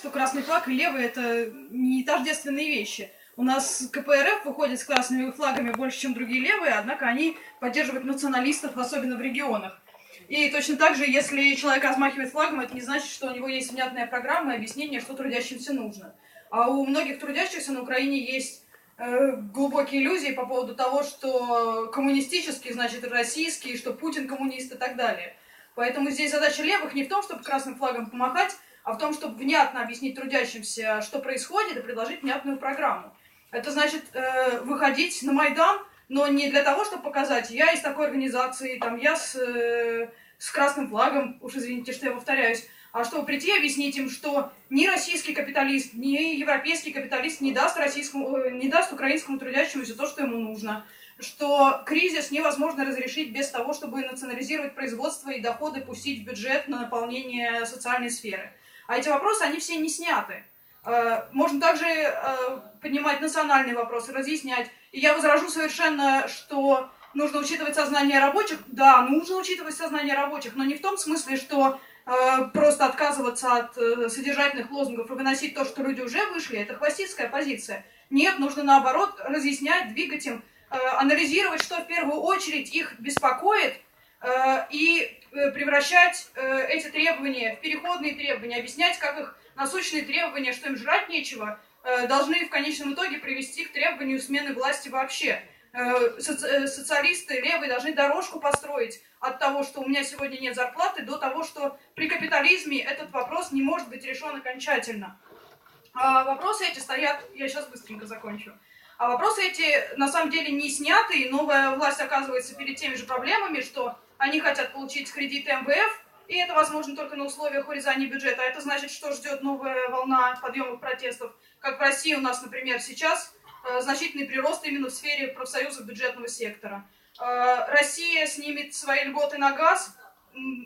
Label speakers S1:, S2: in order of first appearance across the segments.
S1: что красный флаг и левый это не тождественные вещи. У нас КПРФ выходит с красными флагами больше, чем другие левые, однако они поддерживают националистов, особенно в регионах. И точно так же, если человек размахивает флагом, это не значит, что у него есть внятная программа и объяснение, что трудящимся нужно. А у многих трудящихся на Украине есть э, глубокие иллюзии по поводу того, что коммунистический значит российский, что Путин коммунист и так далее. Поэтому здесь задача левых не в том, чтобы красным флагом помахать, а в том, чтобы внятно объяснить трудящимся, что происходит, и предложить внятную программу. Это значит э, выходить на Майдан, но не для того, чтобы показать, я из такой организации, там, я с, э, с красным флагом, уж извините, что я повторяюсь, а чтобы прийти и объяснить им, что ни российский капиталист, ни европейский капиталист не даст, российскому, э, не даст украинскому трудящемуся то, что ему нужно, что кризис невозможно разрешить без того, чтобы национализировать производство и доходы пустить в бюджет на наполнение социальной сферы. А эти вопросы, они все не сняты. Э, можно также э, поднимать национальные вопросы, разъяснять. И я возражу совершенно, что нужно учитывать сознание рабочих. Да, нужно учитывать сознание рабочих, но не в том смысле, что э, просто отказываться от содержательных лозунгов и выносить то, что люди уже вышли, это хвостистская позиция. Нет, нужно наоборот разъяснять, двигать им, анализировать, что в первую очередь их беспокоит, и превращать эти требования в переходные требования, объяснять, как их насущные требования, что им жрать нечего, э, должны в конечном итоге привести к требованию смены власти вообще. Э, соци- э, социалисты левые должны дорожку построить от того, что у меня сегодня нет зарплаты, до того, что при капитализме этот вопрос не может быть решен окончательно. А вопросы эти стоят, я сейчас быстренько закончу. А вопросы эти на самом деле не сняты, и новая власть оказывается перед теми же проблемами, что они хотят получить кредиты МВФ, и это возможно только на условиях урезания бюджета. А это значит, что ждет новая волна подъемов протестов. Как в России у нас, например, сейчас э, значительный прирост именно в сфере профсоюзов бюджетного сектора. Э, Россия снимет свои льготы на газ,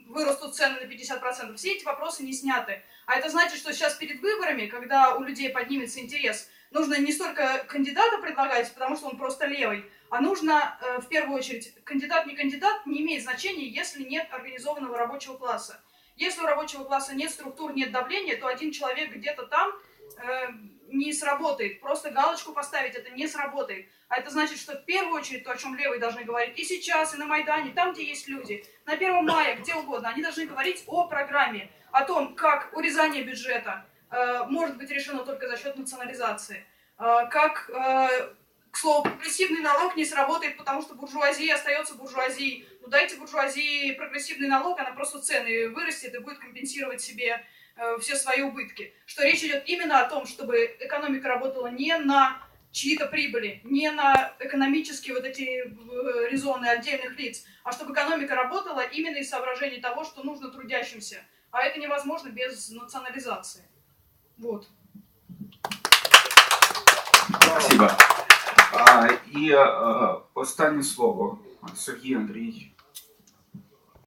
S1: вырастут цены на 50%. Все эти вопросы не сняты. А это значит, что сейчас перед выборами, когда у людей поднимется интерес, нужно не столько кандидата предлагать, потому что он просто левый, а нужно, э, в первую очередь, кандидат не кандидат не имеет значения, если нет организованного рабочего класса. Если у рабочего класса нет структур, нет давления, то один человек где-то там э, не сработает. Просто галочку поставить это не сработает. А это значит, что в первую очередь то, о чем левые должны говорить и сейчас, и на Майдане, там, где есть люди, на 1 мая, где угодно, они должны говорить о программе, о том, как урезание бюджета может быть решено только за счет национализации, э, как э, к слову, прогрессивный налог не сработает, потому что буржуазия остается буржуазией. Ну дайте буржуазии прогрессивный налог, она просто цены вырастет и будет компенсировать себе э, все свои убытки. Что речь идет именно о том, чтобы экономика работала не на чьи-то прибыли, не на экономические вот эти э, резоны отдельных лиц, а чтобы экономика работала именно из соображений того, что нужно трудящимся. А это невозможно без национализации. Вот.
S2: Спасибо. А, і е, останнє слово Сергій Андрій